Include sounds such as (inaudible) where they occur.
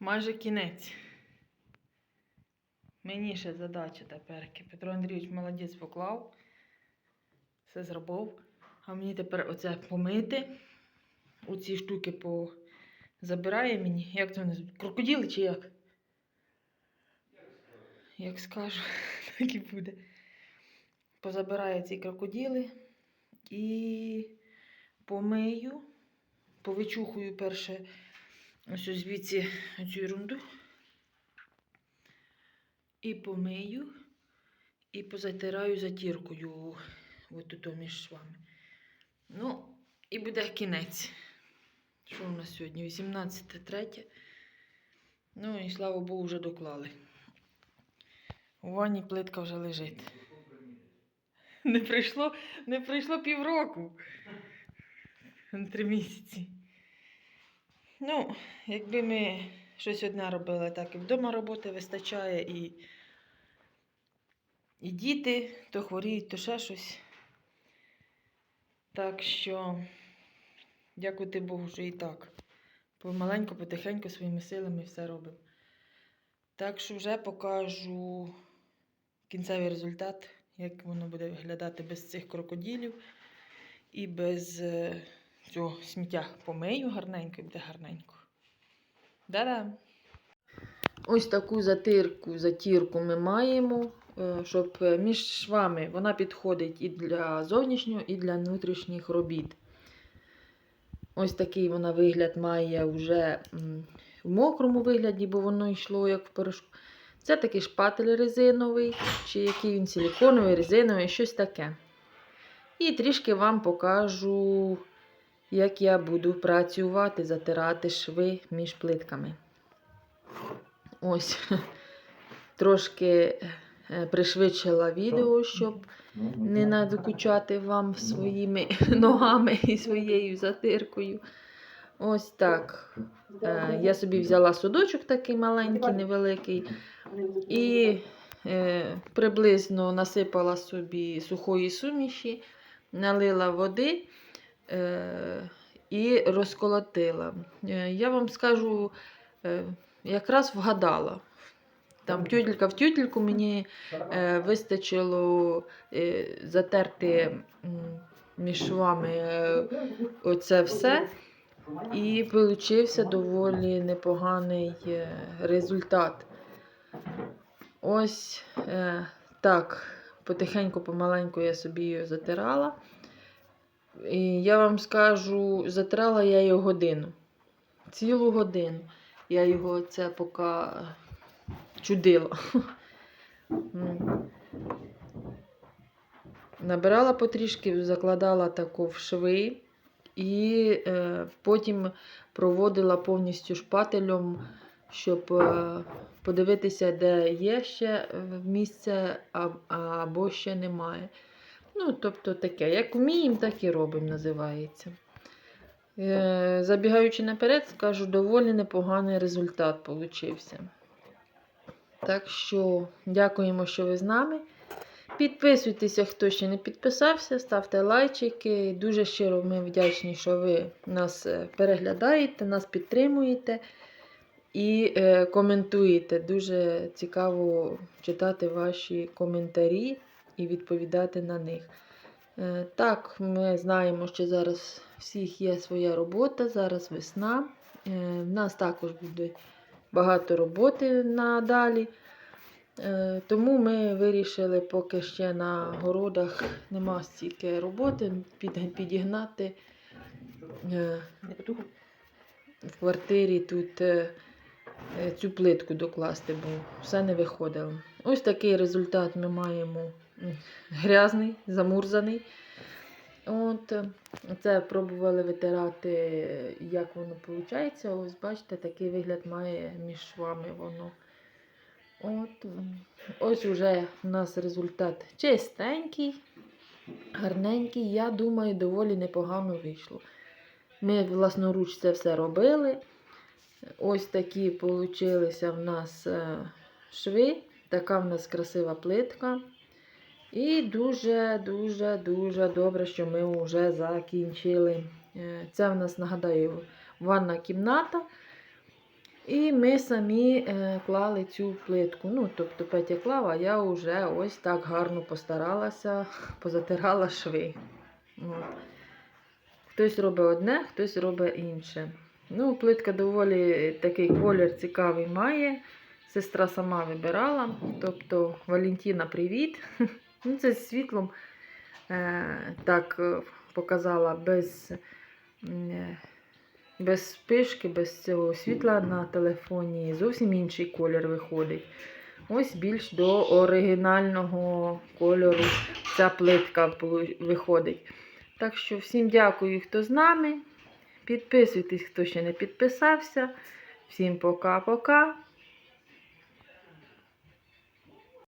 майже кінець. Мені ще задача тепер. Петро Андрійович молодець поклав. Все зробив. А мені тепер оце помити. Оці штуки по... забирає мені. Як це вони? звуть? Крокодили чи як? Як скажу, (laughs) так і буде. Позабираю ці крокодили і помию, повичухую перше ось звідси цю ерунду. І помию, і позатираю затіркою от тут між швами. Ну, і буде кінець. Що у нас сьогодні? 18.03. Ну і слава Богу, вже доклали. У ванні плитка вже лежить. Не прийшло, не прийшло півроку. Три місяці. Ну, якби ми щось одне робили, так і вдома роботи вистачає, і, і діти то хворіють, то ще щось. Так що, дякувати Богу, що і так. Помаленьку, потихеньку своїми силами все робимо. Так що вже покажу кінцевий результат, як воно буде виглядати без цих крокодилів і без е, цього сміття. Помию гарненько буде гарненько. Да-да. Ось таку затирку, затірку ми маємо, е, щоб е, між швами вона підходить і для зовнішнього, і для внутрішніх робіт. Ось такий вона вигляд має вже в мокрому вигляді, бо воно йшло як в порошку. Це такий шпатель резиновий, чи який він силіконовий, резиновий, щось таке. І трішки вам покажу, як я буду працювати, затирати шви між плитками. Ось, (laughs) трошки е, пришвидшила відео, щоб не надокучати вам своїми (laughs) ногами і своєю затиркою. Ось так. Е, Я собі взяла судочок такий маленький, невеликий, і е, приблизно насипала собі сухої суміші, налила води і розколотила. Е, я вам скажу, е, якраз вгадала. Там тютелька в тютельку мені е, вистачило е, затерти між швами е, оце все. І получився доволі непоганий е, результат. Ось е, так, потихеньку, помаленьку я собі її затирала. І я вам скажу, затирала я її годину. Цілу годину. Я його це поки чудила. (laughs) Набирала потрішки, закладала таку в шви і е, потім проводила повністю шпателем, щоб е, подивитися, де є ще е, місце або ще немає. Ну, тобто таке, як вміємо, так і робимо, називається. Е, забігаючи наперед, скажу, доволі непоганий результат получився. Так що, дякуємо, що ви з нами. Підписуйтеся, хто ще не підписався, ставте лайчики. Дуже щиро ми вдячні, що ви нас е, переглядаєте, нас підтримуєте і е, коментуєте. Дуже цікаво читати ваші коментарі і відповідати на них. Е, так, ми знаємо, що зараз всіх є своя робота, зараз весна. Е, в нас також буде багато роботи надалі. Е, Тому ми вирішили, поки ще на городах нема стільки роботи, підігнати в квартирі тут цю плитку докласти, бо все не виходило. Ось такий результат ми маємо грязний, замурзаний. От, е, це пробували витирати, як воно виходить. Ось бачите, такий вигляд має між швами воно. От, ось уже у нас результат чистенький, гарненький. Я думаю, доволі непогано вийшло. Ми власноруч це все робили. Ось такі получилися в нас е, шви. Така в нас красива плитка. І дуже-дуже дуже добре, що ми вже закінчили. Це в нас, нагадаю, ванна кімната. І ми самі е, клали цю плитку. Ну, тобто Петя клав, а я вже ось так гарно постаралася, (laughs) позатирала шви. От. Хтось робить одне, хтось робить інше. Ну, плитка доволі такий колір цікавий має. Сестра сама вибирала. Тобто Валентина, привіт. (laughs) Ну, це з світлом е, так е, показала без, е, без спишки, без цього світла на телефоні. Зовсім інший колір виходить. Ось більш до оригінального кольору ця плитка виходить. Так що всім дякую, хто з нами. Підписуйтесь, хто ще не підписався. Всім пока-пока.